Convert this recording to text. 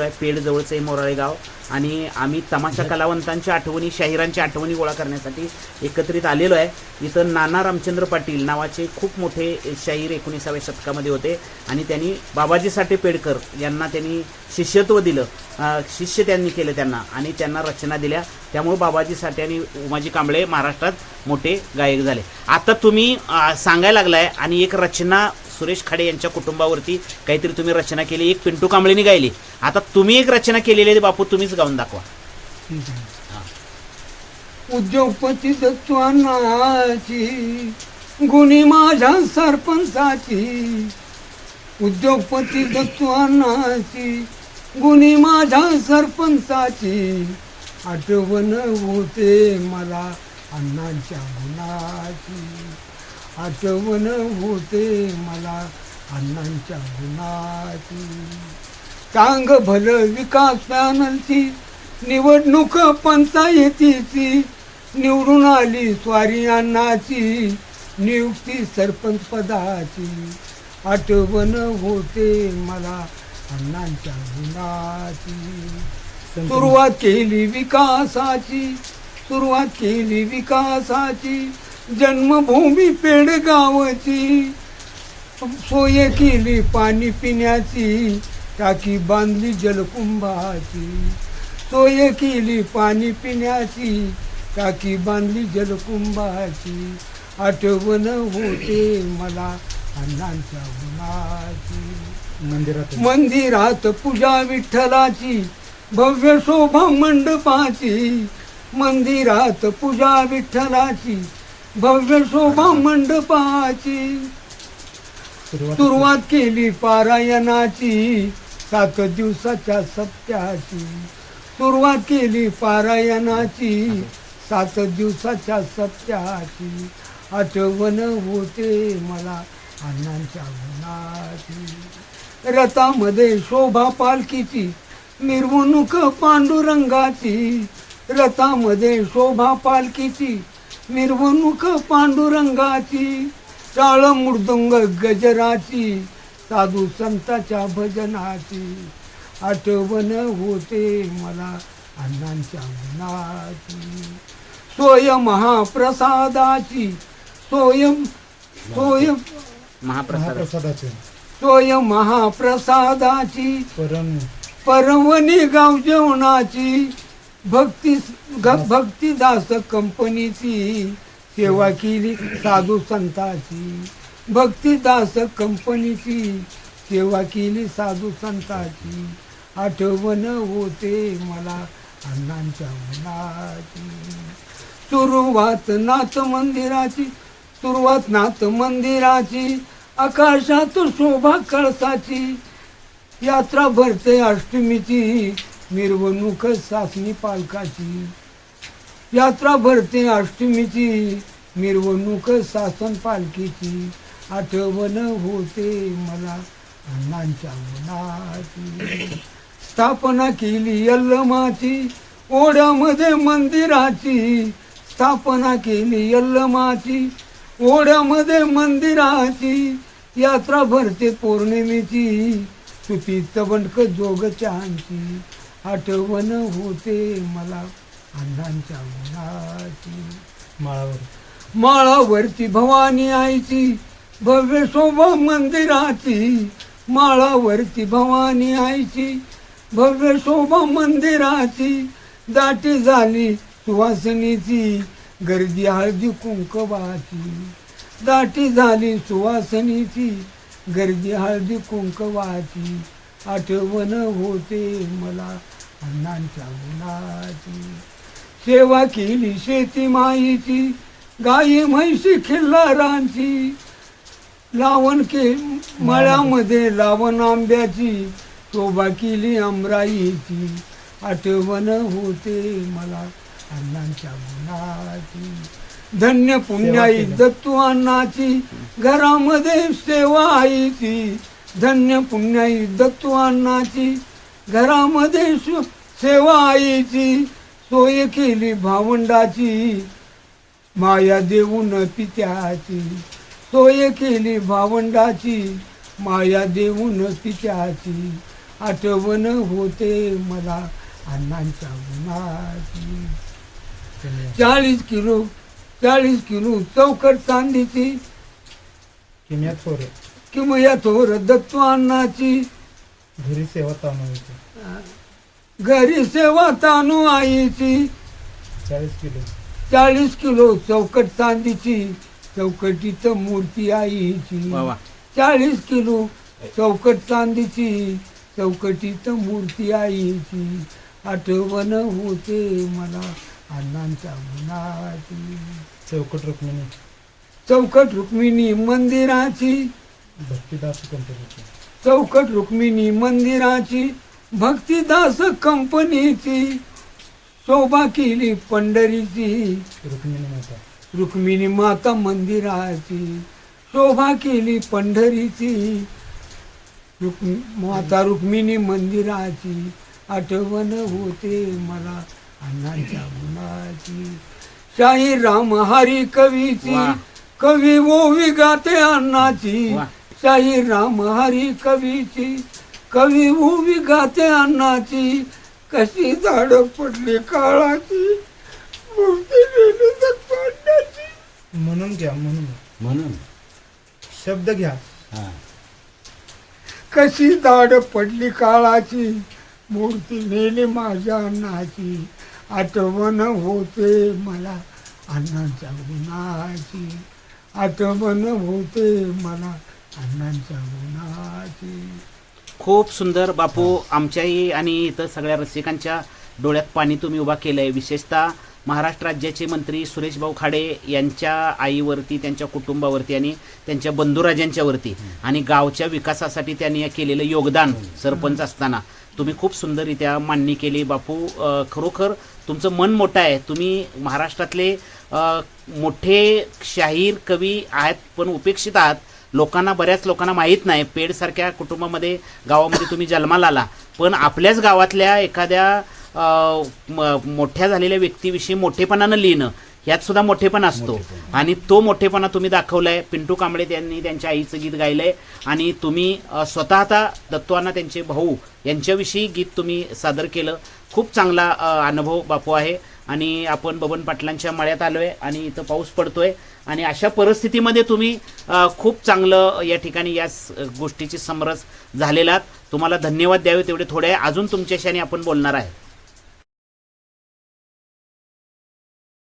आलेलो आहे पेडजवळचं हे मोराळे गाव. आणि आम्ही तमाशा कलावंतांच्या आठवणी शाहिरांच्या आठवणी गोळा करण्यासाठी एकत्रित आलेलो आहे. इथं नाना रामचंद्र पाटील नावाचे खूप मोठे शाहीर एकोणीसाव्या शतकामध्ये होते. आणि त्यांनी बाबाजी साठे पेडकर यांना त्यांनी शिष्यत्व दिलं. शिष्य त्यांनी केलं त्यांना. आणि त्यांना रचना दिल्या. त्यामुळे बाबाजी साठे आणि उमाजी कांबळे महाराष्ट्रात मोठे गायक झाले. आता तुम्ही सांगायला लागलाय आणि एक रचना सुरेश खाडे यांच्या कुटुंबावरती काहीतरी तुम्ही रचना केली एक पिंटू कांबळेने गायली. आता तुम्ही एक रचना केलेली आहे बापू तुम्हीच गाऊन दाखवा. उद्योगपती दत्वानाची गुणी माझ्या सरपंचाची. उद्योगपती दत्वानाची गुणी माझ्या सरपंचाची. आठवण होते मला अण्णांच्या गुणाची आठवण होते मला अण्णांच्या गुणाची. चांग भलं विकास पॅनलची निवडणूक पंचायतीची निवडून आली स्वारी अण्णाची नियुक्ती सरपंच पदाची. आठवण होते मला अण्णांच्या गुणाची. सुरुवात केली विकासाची सुरुवात केली विकासाची. जन्मभूमी पेडगावची. सोय केली पाणी पिण्याची. टाकी बांधली जलकुंभाची. सोय केली पाणी पिण्याची. टाकी बांधली जलकुंभाची. आठवण होते मला अण्णांच्या गुणाची मंदिरात. मंदिरात पूजा विठ्ठलाची. भव्य शोभा मंडपाची. मंदिरात पूजा विठ्ठलाची भव्य शोभा मंडपाची. सुरुवात केली पारायणाची सात दिवसाच्या सप्त्याची. सुरुवात केली पारायणाची सात दिवसाच्या सप्त्याची. आठवण होते मला अण्णांच्या गुणाची रथामध्ये शोभा पालखीची मिरवणूक पांडुरंगाची. रथामध्ये शोभा पालखीची मिरवणूक पांडुरंगाची टाळ मृदुंग गजराची साधू संताच्या भजनाची. आठवण होते मला अण्णांच्या गुणाची सोय महाप्रसादाची सोय सोय महाप्रसाद महाप्रसादाचे. सोय महाप्रसादाची परम. परवणी गाव जेवणाची भक्ती ग- भक्तिदास कंपनीची सेवा केली साधू संताची. भक्तिदास कंपनीची सेवा केली साधू संताची. आठवण होते मला अण्णांच्या मुलाची सुरुवात नाथ मंदिराची सुरुवात नाथ मंदिराची आकाशात शोभा कळसाची यात्रा भरते अष्टमीची. मिरवणूक सासणी पालकाची. यात्रा भरते अष्टमीची मिरवणूक सासन पालखीची. आठवण होते मला अण्णांच्या मनाची. स्थापना केली यल्लमाची ओढ्यामध्ये मंदिराची. स्थापना केली यल्लमाची ओढ्यामध्ये मंदिराची. यात्रा भरते पौर्णिमेची तुती तबंडक जोगच्यांची आठवण होते मला अंधांच्या मुलाची. माळावर माळावरती भवानी आईची भव्य शोभा मंदिराची. माळावरती भवानी आईची भव्य शोभा मंदिराची. दाटी झाली सुवासनीची गर्दी हळदी कुंकवाची. दाटी झाली सुवासनीची गर्दी हळदी कुंकवाची. आठवण होते मला अण्णांच्या गुणाची सेवा केली शेती माईची गाई म्हैशी खिल्लारांची. लावण के मळ्यामध्ये लावण आंब्याची शोभा केली अमराईची आठवण होते मला अण्णांच्या गुणाची धन्य पुण्याई दत्तू अण्णाची घरामध्ये सेवा आईची. धन्य पुण्याई दत्तू अन्नाची घरामध्ये सु- सेवा आईची सोय केली भावंडाची माया देऊन पित्याची. सोय केली भावंडाची माया देऊन पित्याची. आठवण होते मला अण्णांच्या गुणाची चाळीस किलो चाळीस किलो चौकट चांदीची. किमया थोर किमया थोर दत्तू अण्णाची घरी सेवा तांदूळची घरी सेवा तानू आईची. चाळीस किलो. चाळीस किलो चौकट चांदीची चौकटीत मूर्ती आईची. वा वा. चाळीस किलो चौकट चांदीची चौकटीत मूर्ती आईची. आठवण होते मला अण्णांच्या गुणाची चौकट रुक्मिणी. चौकट रुक्मिणी मंदिराची. भक्तिदास कंपनीची चौकट रुक्मिणी मंदिराची भक्तिदास कंपनीची शोभा केली पंढरीची. रुक्मिणी माता. रुक्मिणी माता मंदिराची. शोभा केली पंढरीची. रुक्मि माता रुक्मिणी मंदिराची. आठवण होते मला अण्णांच्या गुणाची शाही राम हरी कवीची. कवी ओवी गाते अण्णाची. शाही राम हरी कवीची. कवी ओवी गाते अण्णाची कशी झाड पडली काळाची. मूर्ती. म्हणून घ्या म्हणून म्हणून? शब्द घ्या. हा. कशी दाड पडली काळाची. मूर्ती नेली माझ्या अण्णाची आठवण होते मला अण्णांच्या गुणाची. आठवण होते मला अण्णांच्या गुणाची खूप सुंदर बापू आमच्याही आणि इतर सगळ्या रसिकांच्या डोळ्यात पाणी तुम्ही उभा केलंय. विशेषतः महाराष्ट्र राज्याचे मंत्री सुरेश भाऊ खाडे यांच्या आईवरती त्यांच्या कुटुंबावरती आणि त्यांच्या बंधुराजांच्यावरती आणि गावच्या विकासासाठी त्यांनी केलेलं योगदान सरपंच असताना. तुम्ही खूप सुंदररित्या मांडणी केली बापू. खरोखर तुमचं मन मोठं आहे. तुम्ही महाराष्ट्रातले मोठे शाहीर कवी आहेत पण उपेक्षित आहात. लोकांना बऱ्याच लोकांना माहीत नाही. पेडसारख्या कुटुंबामध्ये गावामध्ये तुम्ही जन्माला आला. पण आपल्याच गावातल्या एखाद्या मोठ्या झालेल्या व्यक्तीविषयी मोठेपणानं लिहिणं यात सुद्धा मोठेपणा असतो. आणि तो मोठेपणा तुम्ही दाखवलाय. पिंटू कांबळे त्यांनी त्यांच्या आईचं गीत गायलंय. आणि तुम्ही स्वतः आता दत्तवांना त्यांचे भाऊ यांच्याविषयी गीत तुम्ही सादर केलं. खूप चांगला अनुभव बापू आहे. आणि आपण बबन पाटलांच्या मळ्यात आलोय आणि इथं पाऊस पडतोय. आणि अशा परिस्थितीमध्ये तुम्ही खूप चांगलं या ठिकाणी या स- गोष्टीची समरस झालेला तुम्हाला धन्यवाद द्यावे तेवढे थोडे. अजून तुमच्याशी आणि आपण बोलणार आहे.